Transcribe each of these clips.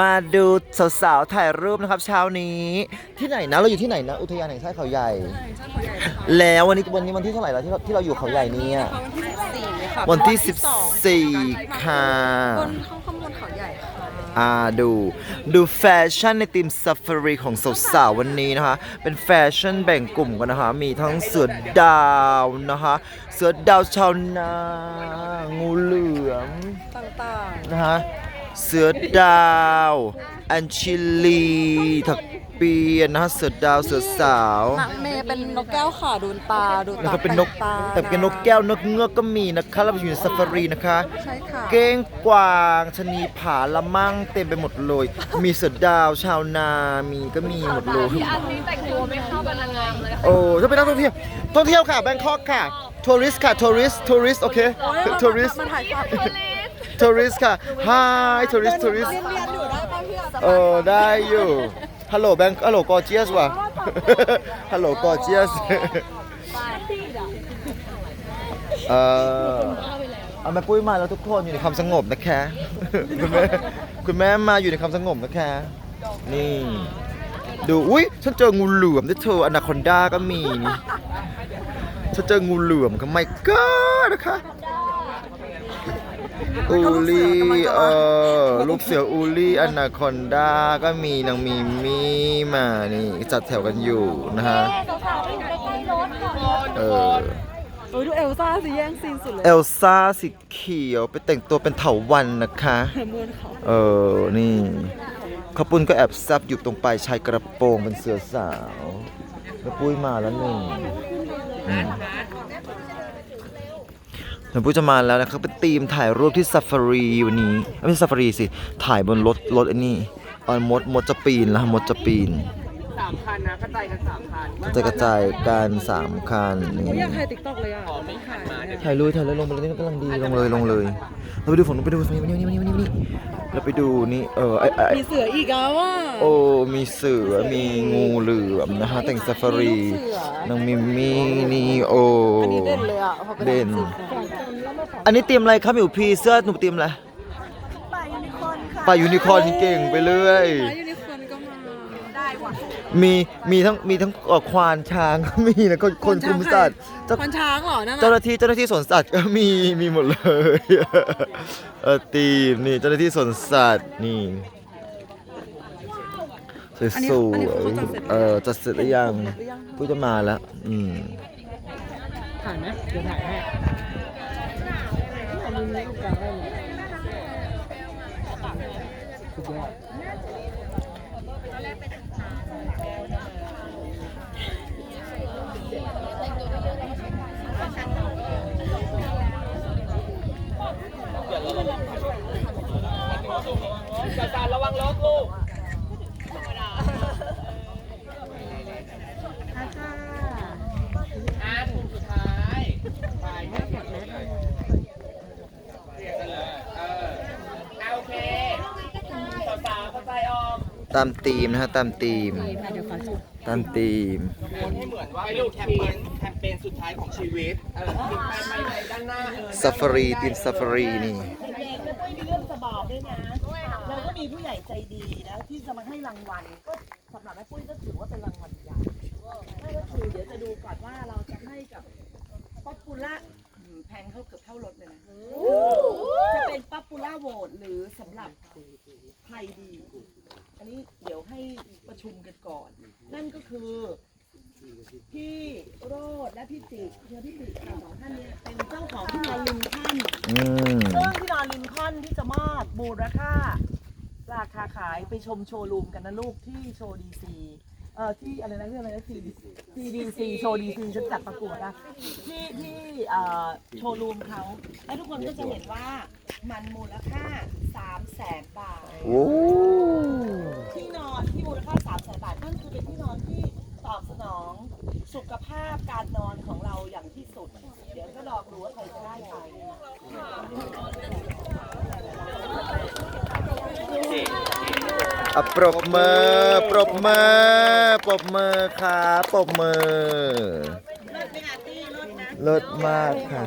มาดูสาวๆถ่ายรูปนะครับ เช้านี้ ที่ไหนนะเราอยู่ที่ไหนนะ อุทยานแห่งชาติเขาใหญ่ แล้ววันนี้วันนี้วันที่เท่าไหร่แล้วที่เราที่เราอยู่เขาใหญ่เนี่ยวันที่ 14 ค่ะวันที่14ค่ะบนห้องข้างบนเขาใหญ่ค่ะอ่าดูดูแฟชั่นในทีมซ a ฟ a รีของสาวๆวันนี้นะคะ เป็นแฟชั่นแบ่งกลุ่มกันนะคะ มีทั้งเสือดาวนะคะ เสือดาวชาวนา งูเหลือมต่างนะคะ เสือดาวอัญชิลีถักเปียนนะคะเสือดาวเสือสาวๆหนักเมย์เป็นนกแก้วค่ะดูตาดูแล้วตาก็เป็นนกตาแต่เป็นนกแก้วนกเงือกก็มีนะคะเราอยู่ในซ a ฟ a รีนะคะ ใช่ค่ะเก้งกวางชะนีผาละมั่งเต็มไปหมดเลย มีเสือดาวชาวนามีก็มีหมดเลยอันนี้แต่งตัวไม่เข้ากับนางงามเลยโอ้ถ้าเป็นนักท่องเที่ยวท่องเที่ยวค่ะแบงคอกค่ะทัวริสค่ะทัวริสทัวริสโอเคทัวริส มันถ่ายภาพทั วริสค่ะ hi ทัวริสทัวริสเรียนเรียนอยู่ได้ป่ะพี่อาจจะเออได้อยู่ ฮัลโหลแบงค์ฮัลโหลกอเจียสว่ะ ฮัลโหลกอเจียสเออเอาแม่ปุ้ยมาแล้วทุกคนอยู่ในความสงบนะคะ คุณแม่คุณแม่มาอยู่ในความสงบนะคะ นี่ ดูอุ้ยฉันเจองูเหลือมด้วยเธออนาคอนดาก็มีฉันเจองูเหลือมก็ไม่ก็นะคะ อูลี่เออลูกเสืออูลี่อนาคอนดาก็มีนางมีมีมานี่จัดแถวกันอยู่นะฮะเออเออดูเอลซ่าสิแย่งซีนสุดเลย เอลซ่าสีเขียวไปแต่งตัวเป็นเถาวันนะคะเหมือนเขาเออ นี่ข้าวปุ้นก็แอบซับอยู่ตรงปลายชายกระโปรงเป็นเสือสาวแล้วปุ้ยมาแล้วหนึ่ง อืมแล้วปุ้ยจะมาแล้วนะครับเป็นทีมถ่ายรูปที่ซ a ฟ a รีวันนี้ไม่ใช่ซ a ฟ a รีสิ ถ่ายบนรถรถไอ้นี่เออมดมดจะปีนแล้วมดจะปีนสามพันนะกระจายกันสามพันกระจายกระจายกันสามคันนี่อยากถ่ายติ๊กต็อกเลยอะไม่ถ่ายเนี่ยถ่ายเลยถ่ายเลยลงไปเลยนี่กำลังดีลงเลยลงเลย เราไปดูฝั่งนู้นไปดูฝั่งนี้มานี่มานี่มานี่มานี่เราไปดูนี่เออไอไอมีเสืออีกอะว่าโอ้มีเสือมีงูเหลือมนะฮะแต่งซาฟารีมีลูกเสือนางมิมมี่นี่โอ้อันนี้เด่นเลยอะพอเป็นเด่นสิบ อันนี้เตรียมอะไรครับหมิวพีเสื้อหนูเตรียมอะไรป่ายูนิคอร์นค่ะปลายูนิคอร์นเก่งไปเรื่อยป่ายูนิคอร์นก็มาได้ว่ะมีมีทั้งมีทั้งเอ่อควานช้างก็มีนะคนคนคุมสัตว์เจ้าควันช้างเหรอนั่นเจ้าหน่ะน้าที่เจ้าหน้าที่สวนสัตว์ก็มีมีหมดเลย เออตีมนี่เจ้าหน้าที่สวนสัตว์นี่สวยสวยๆเออจัดเสร็จหรือยังผู้จะมาแล้วอืมถ่ายไหมเดี๋ยวถ่ายให้ สุดยอดจัดการระวังรถลูกอ่าถุงสุดท้ายไปไม่หมดเลยเรียกกันเลยเอออะโอเคสาวๆเข้าใจออม ตามธีมนะฮะตามธีม ตามธีม ให้เหมือนว่าเป็นแคมเปญแคมเปญสุดท้ายของชีวิตเออติดไปไปในด้านหน้าเออซาฟารีทีมซาฟารีนี่เราก็มีผู้ใหญ่ใจดีนะที่จะมาให้รางวัล ก็สำหรับแม่ปุ้ยก็ถือว่าเป็นรางวัลใหญ่นั่นก็คือเดี๋ยวจะดูก่อนว่าเราจะให้กับป๊อปปูล่าอืมแพงเท่าเกือบเท่ารถเลยนะ จะเป็นป๊อปปูล่าโหวตหรือสำหรับใครดีอั นนี้เดี๋ยวให้ประชุมกันก่อน นั่นก็คือพี่โรดและพี่จิกเฮียพี่จิกค่ะสองท่านเนี้เป็นเจ้าของที่นอนลิงท่านอืมซึ่งที่นอนลินคอล์นที่จะมอบมูลค่าราคาขายไปชมโชว์รูมกันนะลูกที่โชว์ดีซี เอ่อที่อะไรนะเรื่องอะไรนะซีดีซีโชว์ดีซีฉันจัดประกวดนะที่ที่เอ่อโชว์รูมเขาแล้วทุกคนก็จะเห็นว่ามันมูลค่า3 0 0แสนบาท โอ้ที่นอนที่มูลค่า3 0 0แสนบาทนั่นคือเป็นที่นอนที่ตอบสนองสุขภาพการนอนของเราอย่างที่สุด เดี๋ยวก็ลองดูว่าใครจะได้ไป อะปรบมือ ปรบมือ ปรบมือครับปรบมือเลิศมากค่ะ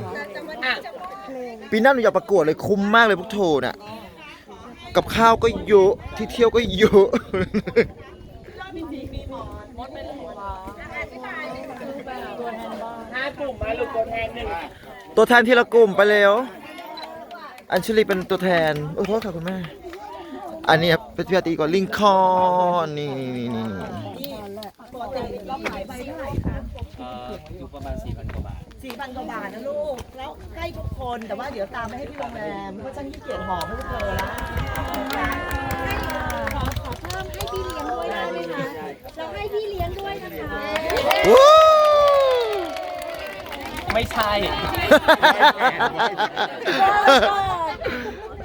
ปีหน้าหนูอยากประกวดเลยคุ้มมากเลยพวกโทน่ะ กับข้าวก็เยอะที่เที่ยวก็เยอะห้ากลุ่มมาลูกตัวแทนหนึ่งตัวแทนที่ละกลุ่มไปแล้ว อัญชลีเป็นตัวแทนโอ้โทษค่ะคุณแม่ อันนี้ครับเป็นพี่อาร์ตีก่อนลิงคอนนี่นี่นี่นี่ปกติเราขายใบเท่าไหร่คะอยู่ประมาณ4,000กว่าบาท สี่พันกว่าบาทนะลูก แล้วใกล้ทุกคนแต่ว่าเดี๋ยวตามไปให้ที่โรงแรมเพราะฉันขี้เกียจหอมให้พวกเธอละขอขอเพิ่มให้พี่เลี้ยงด้วยได้ไหมคะเราให้พี่เลี้ยงด้วยนะคะวู้ไม่ใช่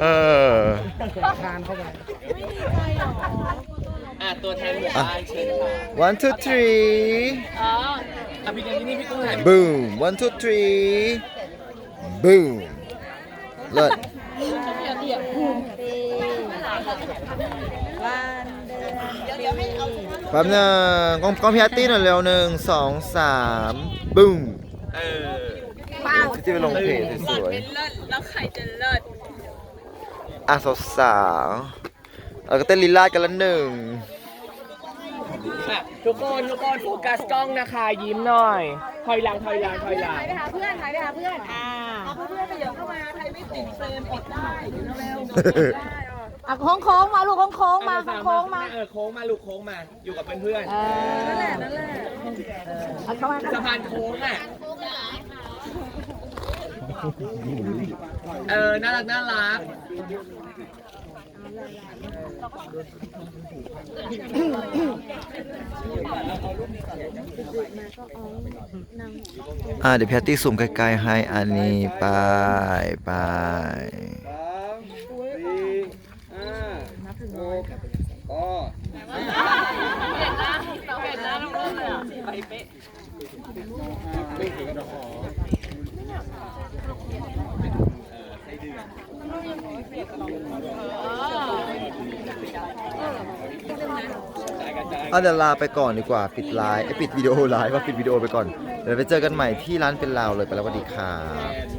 เอออะ ตัวแทนหมู่บ้านเชิญค่ะ one two three อะพี่เลี้ยงที่นี่พี่กุ้งถ่าย boom one two three boom เลิศวันเดินเดี๋ยวให้เอาเฉพาะลูกแป๊บหนึงกล้องกล้องพี่อาร์ตี้หน่อยเร็วหนึ่งสองสามบึ้มเออที่จะไปลงเพจสวยๆแล้วใครจะเลิศอะสาวๆเราก็เต้นลีลาดกันละหนึ่ง อะทุกคนทุกคนโฟกัสกล้องนะคะ ยิ้มหน่อยถอยหลังถอยหลังถอยหลังไปหาเพื่อนหายไปหาเพื่อนอ่าเอาเพื่อนๆไปเดี๋ยวเข้ามาใครไม่ติดเฟรมอดได้เดี๋ยวเร็วอะโค้งโค้งๆมาลูกโค้งโค้งๆมาโค้งๆมา เออโค้งมาลูกโค้งมา อยู่กับเพื่อนเออนั่นแหละนั่นแหละเอาเข้ามาๆสะพานโค้งอะ เออ น่ารัก น่ารัก อะเดี๋ยวแพตตี้สุ่มใกล้ๆให้อันนี้ไปไป อาเดี๋ยวลาไปก่อนดีกว่าปิดไลน์ไอยปิดวิดีโอไลน์ว่าปิดวิดีโอไปก่อนเดี๋ยวไปเจอกันใหม่ที่ร้านเป็นลาวเลยไปแล้วสวัสดีครับ